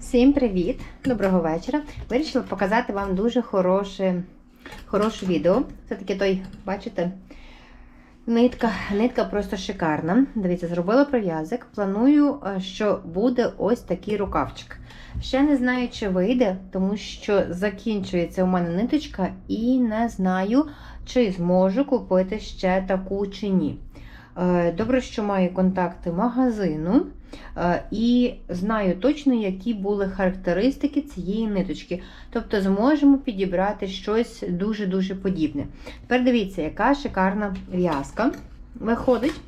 Всім привіт! Доброго вечора. Вирішила показати вам дуже хороше, хороше відео. Все-таки той, бачите, нитка, нитка просто шикарна. Дивіться, зробила прив'язок. Планую, е, що буде ось такий рукавчик. Ще не знаю, чи вийде, тому що закінчується у мене ниточка, і не знаю, чи зможу купити ще таку чи ні. Е, Добре, що маю контакти магазину. Е, І знаю точно, які були характеристики цієї ниточки. Тобто зможемо підібрати щось дуже-дуже подібне. Тепер дивіться, яка шикарна в'язка виходить.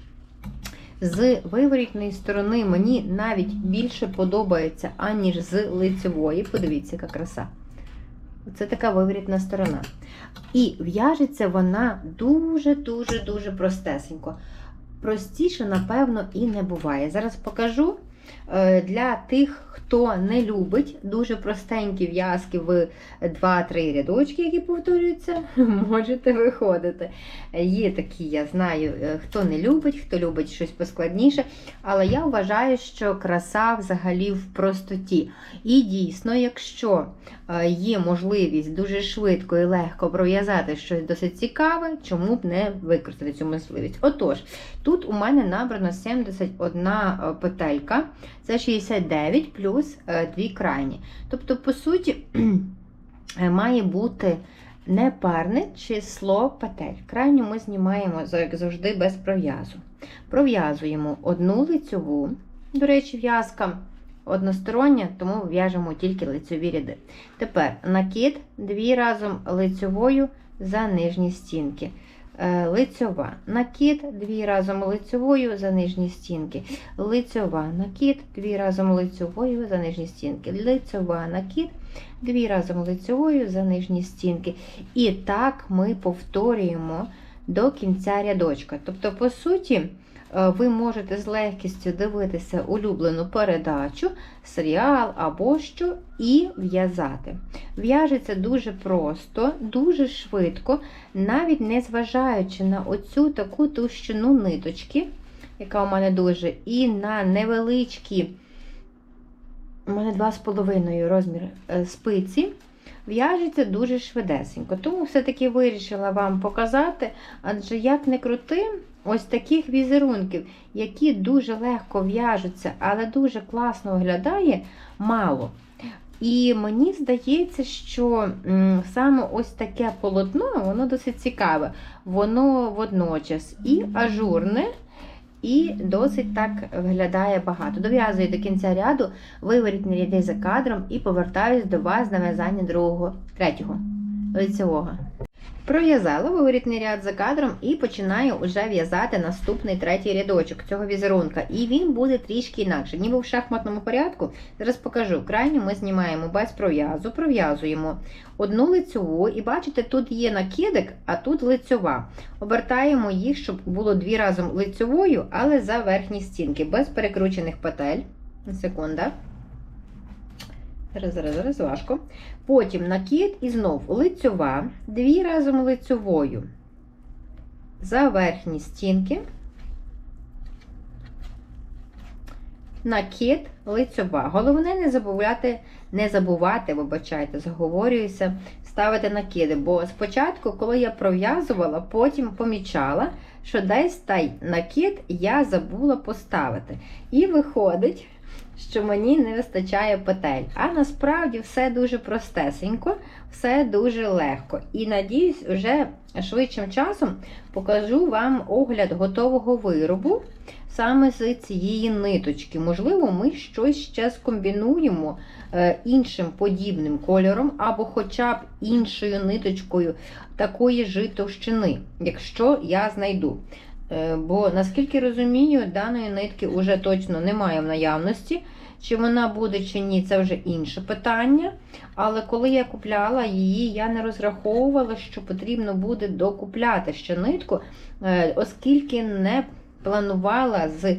З виворітної сторони мені навіть більше подобається, аніж з лицевої. Подивіться, яка краса. Це така виворітна сторона. І в'яжеться вона дуже-дуже-дуже простесенько. Простіше, напевно, і не буває. Зараз покажу е, для тих, хто не любить дуже простенькі в'язки в 2-3 рядочки, які повторюються, можете виходити. Є такі, я знаю, е, хто не любить, хто любить щось поскладніше. Але я вважаю, що краса взагалі в простоті. І дійсно, якщо є можливість дуже швидко і легко пров'язати щось досить цікаве, чому б не використати цю можливість. Отож, тут у мене набрано 71 петелька, це 69 плюс е, дві крайні. Тобто, по суті, має бути непарне число петель. Крайню ми знімаємо, як завжди, без пров'язу. Пров'язуємо одну лицьову, до речі, в'язка одностороння, тому в'яжемо тільки лицьові ряди. Тепер накид дві разом лицьовою за нижні стінки. Е, Лицьова накид дві разом лицьовою за нижні стінки. Лицьова накид дві разом лицьовою за нижні стінки. Лицьова накид дві разом лицьовою за нижні стінки. І так ми повторюємо до кінця рядочка. Тобто, по суті, ви можете з легкістю дивитися улюблену передачу, серіал або що, і в'язати. В'яжеться дуже просто, дуже швидко, навіть не зважаючи на оцю таку товщину ниточки, яка у мене дуже, і на невеличкі, у мене 2,5 розмір е, спиці. В'яжеться дуже швидесенько. Тому все-таки вирішила вам показати, адже як не крути, ось таких візерунків, які дуже легко в'яжуться, але дуже класно виглядає, мало. І мені здається, що саме ось таке полотно, воно досить цікаве. Воно водночас і ажурне, і досить так виглядає багато. Дов'язую до кінця ряду, виворітні ряди за кадром і повертаюсь до вас на в'язання другого, третього лицевого. Пров'язала виворітний ряд за кадром і починаю вже в'язати наступний третій рядочок цього візерунка. І він буде трішки інакше, ніби в шахматному порядку. Зараз покажу. Крайню ми знімаємо без пров'язу, пров'язуємо одну лицьову, і бачите, тут є накидик, а тут лицьова. Обертаємо їх, щоб було дві разом лицьовою, але за верхні стінки, без перекручених петель. Секунда. Зараз, зараз, зараз важко. Потім накид і знов лицьова, дві разом лицьовою за верхні стінки. Накид лицьова. Головне не забувати, не забувати, вибачайте, заговорююся, ставити накиди. Бо спочатку, коли я пров'язувала, потім помічала, що десь той накид я забула поставити. І виходить, що мені не вистачає петель. А насправді все дуже простесенько, все дуже легко. І надіюсь, вже швидшим часом покажу вам огляд готового виробу саме з цієї ниточки. Можливо, ми щось ще скомбінуємо е, іншим подібним кольором, або хоча б іншою ниточкою такої ж товщини, якщо я знайду. Е, Бо, наскільки розумію, даної нитки вже точно немає в наявності. Чи вона буде, чи ні, це вже інше питання. Але коли я купляла її, я не розраховувала, що потрібно буде докупляти ще нитку, е, оскільки не планувала з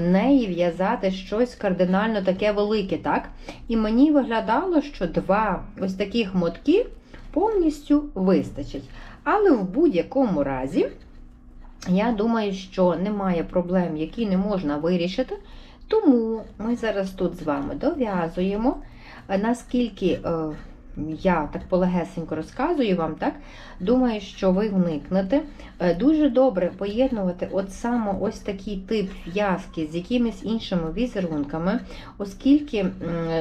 неї в'язати щось кардинально таке велике. так? І мені виглядало, що два ось таких мотки повністю вистачить. Але в будь-якому разі. Я думаю, що немає проблем, які не можна вирішити. Тому ми зараз тут з вами дов'язуємо, наскільки е, я так полегесенько розказую вам, так? Думаю, що ви вникнете. Е, Дуже добре поєднувати от саме ось такий тип в'язки з якимись іншими візерунками, оскільки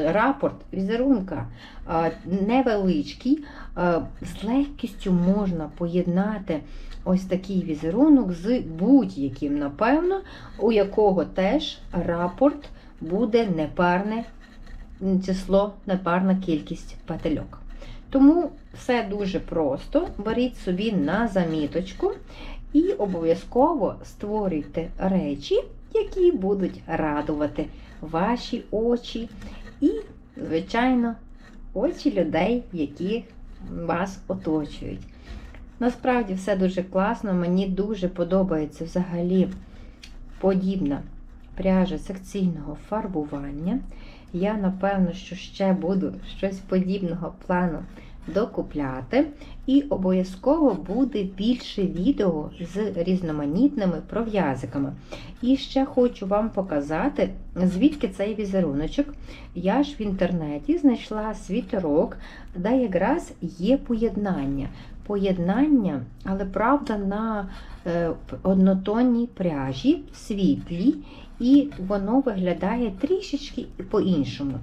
рапорт візерунка е, невеличкий, е, з легкістю можна поєднати ось такий візерунок з будь-яким, напевно, у якого теж рапорт буде непарне число, непарна кількість петельок. Тому все дуже просто. Беріть собі на заміточку і обов'язково створюйте речі, які будуть радувати ваші очі і, звичайно, очі людей, які вас оточують. Насправді все дуже класно, мені дуже подобається взагалі подібна пряжа секційного фарбування. Я, напевно, що ще буду щось подібного плану докупляти. І обов'язково буде більше відео з різноманітними пров'язиками. І ще хочу вам показати, звідки цей візеруночок. Я ж в інтернеті знайшла світерок, де якраз є поєднання. Поєднання, але правда, на е, однотонній пряжі, світлій, і воно виглядає трішечки по-іншому.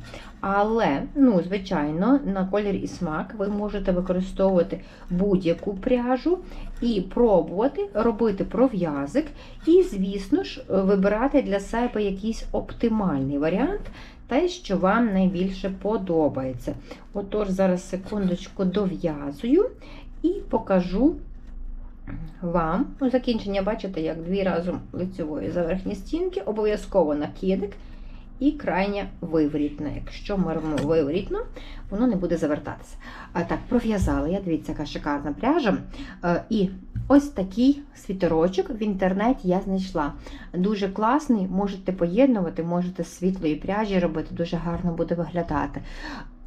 Але, ну, звичайно, на колір і смак ви можете використовувати будь-яку пряжу і пробувати робити пров'язик, і, звісно ж, вибирати для себе якийсь оптимальний варіант, те, що вам найбільше подобається. Отож, зараз секундочку дов'язую і покажу вам. У закінчення, бачите, як дві разом лицевої за верхні стінки, обов'язково накидик і крайня виворітна. Якщо ми робимо виворітну, воно не буде завертатися. А так, пров'язала я, дивіться, яка шикарна пряжа. Е, І ось такий світерочок в інтернеті я знайшла. Дуже класний, можете поєднувати, можете світлої пряжі робити, дуже гарно буде виглядати.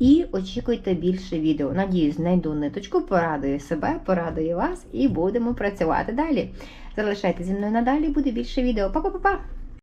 І очікуйте більше відео. Надіюсь, знайду ниточку, порадую себе, порадую вас і будемо працювати далі. Залишайтеся зі мною надалі, буде більше відео. Па-па-па-па!